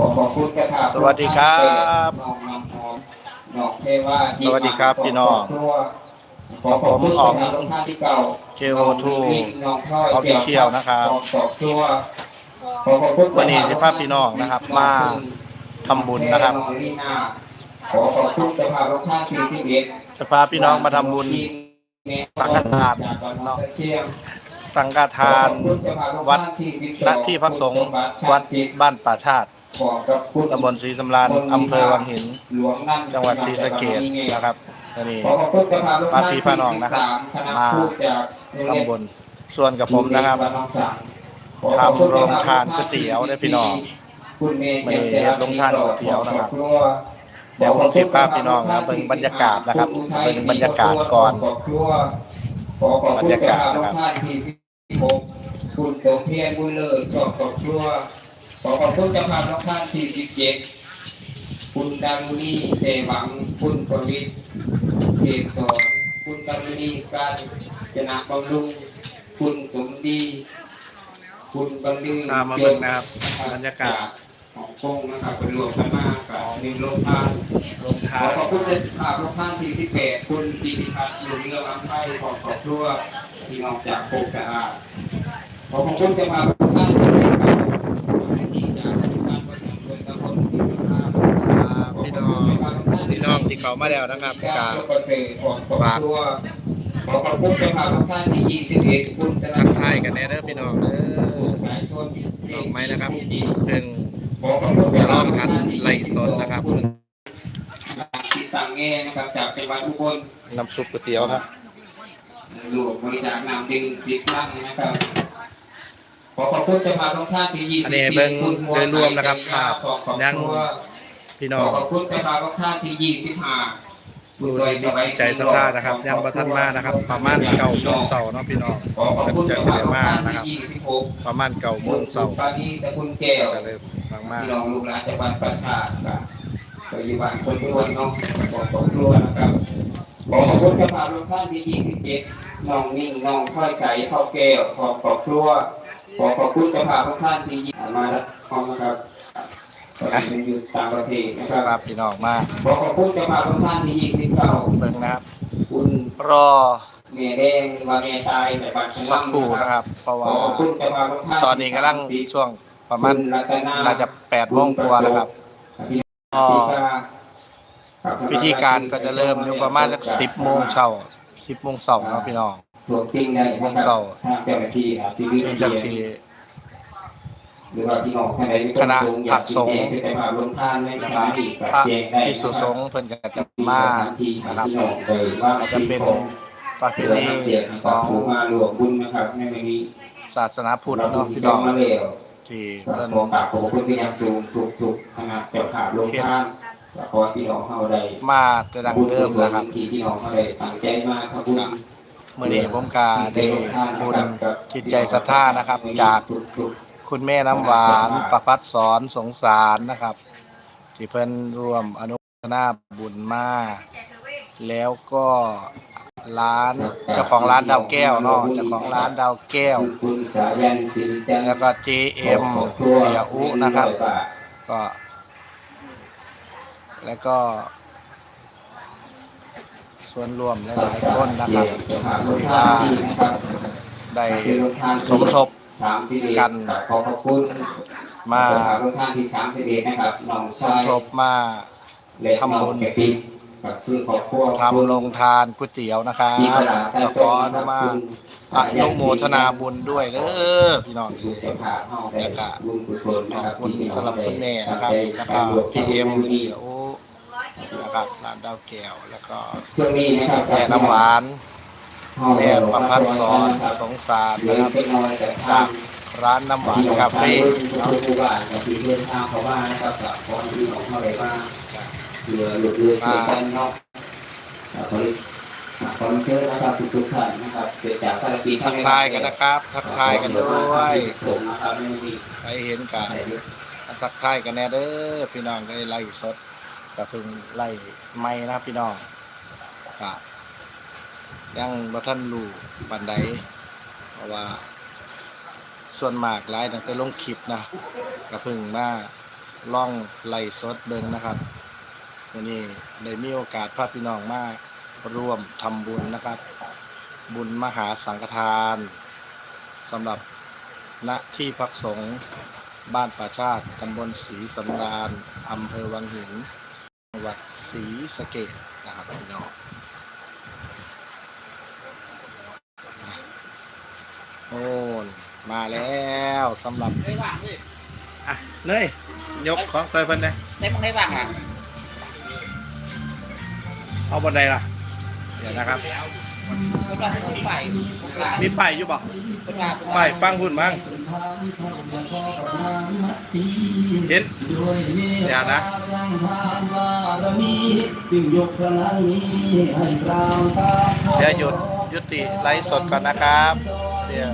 ขอขอบคุณกระถาสวัสดีครับน้องน้ำหอมน้องเทวาสวัสดีครับพี่น้องขอขอบคุณผมอ๋องกระถาทุกท่านที่เก่า KO2 น้องพลอย Official นะครับขอขอบคุณขอขอบคุณวันนี้ที่ภาพพี่น้องนะครับ มาทำบุญนะครับองลีน่าขอขอบคุณกระถาทุกท่านที่สิบเอ็ดจะพาพี่น้องมาทำบุญสังฆทานเนาะสังฆทานวัดณที่พักสงฆ์วัดบ้านป่าชาติ ตำบลศรีสำราญอำเภอวังหิน จังหวัดศรีสะเกษนะครับวันนี้พาพี่พาน้องนะครับ มาทำบุญส่วนกับผมนะครับทำโรงทานก๋วยเตี๋ยวได้พี่น้องไม่ได้ลงทานก๋วยเตี๋ยวนะครับ เดี๋ยวผมสิพาพี่น้องนะเบิ่งบรรยากาศนะครับเบิ่งบรรยากาศก่อนบรรยากาศนะครับที่สิบหกคุณสมเพียรบุญเลิศชอบครอบครัว ขอขอบคุณเจ้าภาพทุกท่านที่สิบเจ็ดคุณดารุณีเสวัง คุณประวิทย์เทศสอนคุณดารุณีการจนะบำรุง คุณสมดี คุณบรรลือตามมาเบิ่งนะครับบรรยากาศของกงนะครับเป็นรวมกันมากับหนึ่งโรงทานลงขทาอนขอบคุณเป็นภาพทุกท่านที่ที่แปดคุณปีติพัฒน์ลุงเรื่องอัมไพขอบขอบครัวที่นองจากโคกสะอาดขอขอบคุณเป็นภาพทุกท่าน พี่น้องพี่น้องที่เขามาแล้วนะครับกากาเกษตรขอบขอบครัวขอขอบคุณเป็นภาพทุกท่านที่ยี่สิบเอ็ดคุณสทักทายกันแน่เด้อพี่น้องเด้อสายชนน้องไหมนะครับเพิ่งขอขอบคุณเป็นจะลภาอพงทุกหัท่านนที่ไล่สดนะครับติดต่างแง่นะครับจากจังหวัดอุบลน้ำซุปก๋วยเตี๋ยวครับรวมบริจาคนำดึงสิบลังนะครับข อขอบคุณเจ้าภาพทุกท่านที่ยี่สิบอันนี้เบิ่งโดยรวมนะครับภาพยังพี่น้องขอขอบคุณเจ้าภาพทุกท่านที่ยี่สิบห้าดูดีใจสัทธานะครับยังประทันมานะครับประมาณเก่าโมงเสาเนาะพี่น้องขอขอบคุณจะเจ้าเสภาพด็ทุกท่านจมานะครับที่ยี่สิบหกประมาณเก่าโมงเสาปานีสกุลแก้วจะเริ่มมากพี่น้องลูกหลานจังหวัดประชาครับปัจจุบันคนทุกคนเนาะขอขอบคุณนะครับขอขอบคุณเจ้าภาพทุกท่านที่ยี่สิบเจ็ดน้องนิ่งน้องค่อยใสข้าวแก้วขอขอบครัว ขอขอบคุณเจ้าภาพทุกท่านที่ยี่มาแล้วพร้อมนะครับตอนนี้อยู่ต่างประเทศนะๆคครัรับบพี่น้องมาขอขอบคุณเจ้าภาพทุกท่านที่ยี่สิบเก้าเบิ่งนะครับ คุณรอเมียแดงว่าเมียตายแต่บัตรสสัลักมครู่นะนะคครับรับ เพราะขว่าอขอบคุณเจ้าภาพทุกท่านตอนนี้กำลังช่วงประมาณน่าจะแปดโมงกว่าแล้วครับก็พิธีการก็จะเริ่มอยู่ประมาณสักสิบโมงเช้าสิบโมงเช้าเนาะพี่น้อง ส่วนติ้งได้นะครับเศร้าทางเจ้าหน้าที่อาจจะมีเป็นเทีจัยงนสีหรือว่าพี่น้องท่านใดมีคณะวามผักสงฆ์อยากชี้แจงไปลงทานในนะสครัถาบนที่พระแจ้งได้ที่สุสงฆ์เพิ่นก็จะมามาสถานที่นะครับพี่น้องเลยว่าจะเป็นประเพเพื่อณีทำเจียงขกัอบงผู้มารวมบุญนะครับในวันนี้ศาสนาพุทธเราเนาะที่พี่ต้น้อองงมาเร็วที่ขอเพิ่นขอกราบขอบคุณเป็นอย่างสูงทุกๆคณะเจ้าขาลงทานจะขอให้พี่น้องเข้าได้มาแต่ดังเดิมนะครับที่พี่น้องเขาได้ตั้งใจมาทำบุญเมื่อนี้ผมก็ได้บุญจิตใจศรัทธานะครับ จากคุณแม่น้ำหวานประพัดสอนสงสารนะครับ ที่เพิ่นร่วมอนุโมทนาบุญมาแล้วก็ร้านเจ้าของร้านดาวแก้วเนาะเจ้าของร้านดาวแก้วแล้วก็ JM เสียอุนะครับ ก็ แล้วก็ ส่วนรวมหลายๆคนนะครับที่ว่าได้สมทบสามสิบเดกันขอบคุณมาสถานทุกท่านที่สามสิบเอ็ดนะครับน้องชามยทบมาทำบุญแกะปิกกับคือขอบครัวทำโรงทานก๋วยเตี๋ยวนะครับจีบลาก็ขออนุมาอนุโมทนาบุญด้วยเด้อพี่น้องถูกเจ้าขาเฮาได้แล้วก็บุญขอบคุณสำหรับคุณแม่นะครับแล้วก็พี่เอ็มเดี๋ยว นะครับร้านดาวแก้วแล้วก็ช่วงนี้นะครับแม่น้ำหวานแม่ประพัดสอนสงสารเหลืนะอครับเล็กน้อยแต่ทาจางกร้านน้ำหวานคาเฟ่เนาะเนาะทุกบ้านกับสีเดินทางเขาบ้านนะครับกับของที่ของเขาเลยว่าเหลือหลุดเรือเจอกันเนาะขอขอเชิญนะครับทุกๆท่านนะครับเสร็จจากภารกิจทักทายกันนะครับทักทายกันด้วยส่งนะครับไม่มีใครเห็นกันใส่ด้วยทักทายกันแน่เด้อพี่น้องได้ไล่สด ก็เพิ่งไล่ไม่นะครับพี่น้องก็ยังบ่ท่านรู้ปันใดเพราะว่า ส่วนมากไลน์ตั้งแต่ลงคลิปนะก็เพิ่งมาล่องไล่สดเบิงนะครับวันนี้ได้มีโอกาสพาพี่น้องมาร่วมทำบุญนะครับ บุญมหาสังฆทานสำหรับณที่พักสงฆ์บ้านป่าชาติตำบลศรีสำราญอำเภอวังหิน งหวัดศรีสะเกดนะครับพี่น้องโอ้นมาแล้วสำหรับได้ว่างเลยอะเนยยกของใส่เพิ่นเลยได้มึงได้ว่างอะเอาบนใดล่ะ เดี๋ยวนะครับ เป็นว่าผมไปผมลามีป้ายอยู่บ่เป็นว่าผมป้ายฟังหุ่นมั้งเห็นเดี๋ยวนะเดี๋ยวหยุดยุติไลฟ์สดก่อนนะครับเดี๋ยว